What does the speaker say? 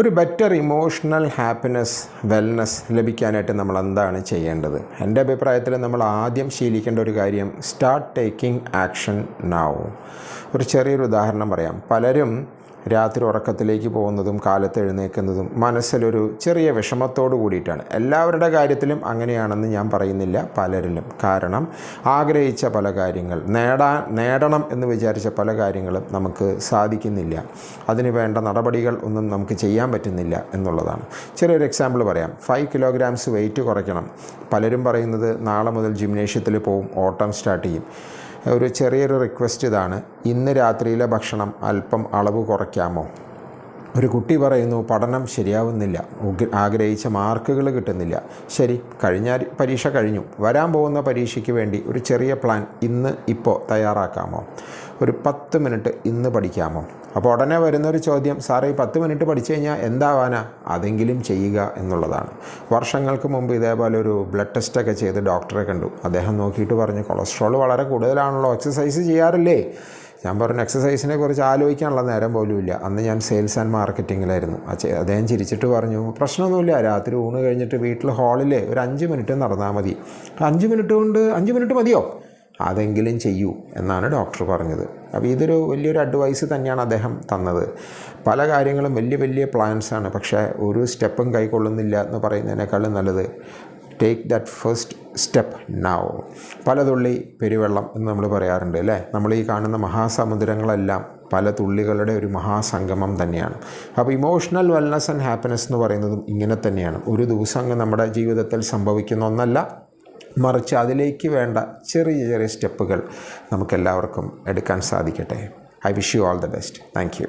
ഒരു better emotional happiness wellness ലഭിക്കാനായിട്ട് നമ്മൾ എന്താണ് ചെയ്യേണ്ടത്? എന്റെ അഭിപ്രായത്തിൽ നമ്മൾ ആദ്യം ശീലിക്കേണ്ട ഒരു കാര്യം സ്റ്റാർട്ട് ടേക്കിംഗ് ആക്ഷൻ നാവും ഒരു ചെറിയൊരു ഉദാഹരണം പറയാം. പലരും രാത്രി ഉറക്കത്തിലേക്ക് പോകുന്നതും കാലത്ത് എഴുന്നേൽക്കുന്നതും മനസ്സിലൊരു ചെറിയ വിഷമത്തോടു കൂടിയിട്ടാണ്. എല്ലാവരുടെ കാര്യത്തിലും അങ്ങനെയാണെന്ന് ഞാൻ പറയുന്നില്ല പലരിലും. കാരണം ആഗ്രഹിച്ച പല കാര്യങ്ങൾ നേടാൻ നേടണം എന്ന് വിചാരിച്ച പല കാര്യങ്ങളും നമുക്ക് സാധിക്കുന്നില്ല. അതിന് വേണ്ട നടപടികൾ ഒന്നും നമുക്ക് ചെയ്യാൻ പറ്റുന്നില്ല എന്നുള്ളതാണ്. ചെറിയൊരു എക്സാമ്പിൾ പറയാം. ഫൈവ് കിലോഗ്രാംസ് വെയിറ്റ് കുറയ്ക്കണം. പലരും പറയുന്നത് നാളെ മുതൽ ജിംനേഷ്യത്തിൽ പോവും ഓട്ടം സ്റ്റാർട്ട് ചെയ്യും. ഒരു ചെറിയൊരു റിക്വസ്റ്റ് ഇതാണ്. ഇന്ന് രാത്രിയിലെ ഭക്ഷണം അല്പം അളവ് കുറയ്ക്കാമോ? ഒരു കുട്ടി പറയുന്നു പഠനം ശരിയാവുന്നില്ല. ആഗ്രഹിച്ച മാർക്കുകൾ കിട്ടുന്നില്ല. ശരി കഴിഞ്ഞ പരീക്ഷ കഴിഞ്ഞു. വരാൻ പോകുന്ന പരീക്ഷയ്ക്ക് വേണ്ടി ഒരു ചെറിയ പ്ലാൻ ഇന്ന് ഇപ്പോൾ തയ്യാറാക്കാമോ? ഒരു പത്ത് മിനിറ്റ് ഇന്ന് പഠിക്കാമോ? അപ്പോൾ ഉടനെ വരുന്നൊരു ചോദ്യം സാറേ ഈ പത്ത് മിനിറ്റ് പഠിച്ചു കഴിഞ്ഞാൽ എന്താവാനാ? അതെങ്കിലും ചെയ്യുക എന്നുള്ളതാണ്. വർഷങ്ങൾക്ക് മുമ്പ് ഇതേപോലെ ഒരു ബ്ലഡ് ടെസ്റ്റൊക്കെ ചെയ്ത് ഡോക്ടറെ കണ്ടു. അദ്ദേഹം നോക്കിയിട്ട് പറഞ്ഞു കൊളസ്ട്രോൾ വളരെ കൂടുതലാണല്ലോ എക്സസൈസ് ചെയ്യാറില്ലേ? ഞാൻ പറഞ്ഞു എക്സസൈസിനെ കുറിച്ച് ആലോചിക്കാനുള്ള നേരം പോലും ഇല്ല. അന്ന് ഞാൻ സെയിൽസ് ആൻഡ് മാർക്കറ്റിങ്ങിലായിരുന്നു. അദ്ദേഹം ചിരിച്ചിട്ട് പറഞ്ഞു പ്രശ്നമൊന്നുമില്ല രാത്രി ഊണ് കഴിഞ്ഞിട്ട് വീട്ടിൽ ഹാളിൽ ഒരു അഞ്ച് മിനിറ്റ് നടന്നാൽ മതി. അഞ്ച് മിനിറ്റ് കൊണ്ട് അഞ്ച് മിനിറ്റ് മതിയോ? അതെങ്കിലും ചെയ്യൂ എന്നാണ് ഡോക്ടർ പറഞ്ഞത്. അപ്പോൾ ഇതൊരു വലിയൊരു അഡ്വൈസ് തന്നെയാണ് അദ്ദേഹം തന്നത്. പല കാര്യങ്ങളും വലിയ വലിയ പ്ലാൻസാണ് പക്ഷേ ഒരു സ്റ്റെപ്പും കൈക്കൊള്ളുന്നില്ല എന്ന് പറയുന്നതിനേക്കാളും നല്ലത് take that first step now പലതുള്ളി പെരുവെള്ളം എന്ന് നമ്മൾ പറയാറുണ്ട് അല്ലേ? നമ്മൾ ഈ കാണുന്ന മഹാസമുദ്രങ്ങളെല്ലാം പല തുള്ളികളുടെ ഒരു മഹാസംഗമം തന്നെയാണ്. അപ്പോൾ ഇമോഷണൽ വെൽനസ് ആൻഡ് ഹാപ്പിനെസ് എന്ന് പറയുന്നതും ഇങ്ങനെ തന്നെയാണ്. ഒരു ദിവസം നമ്മുടെ ജീവിതത്തിൽ സംഭവിക്കുന്ന ഒന്നല്ല മറിച്ച് അതിലേക്ക് വേണ്ട ചെറിയ ചെറിയ സ്റ്റെപ്പുകൾ നമുക്കെല്ലാവർക്കും എടുക്കാൻ സാധിക്കട്ടെ. I wish you all the best thank you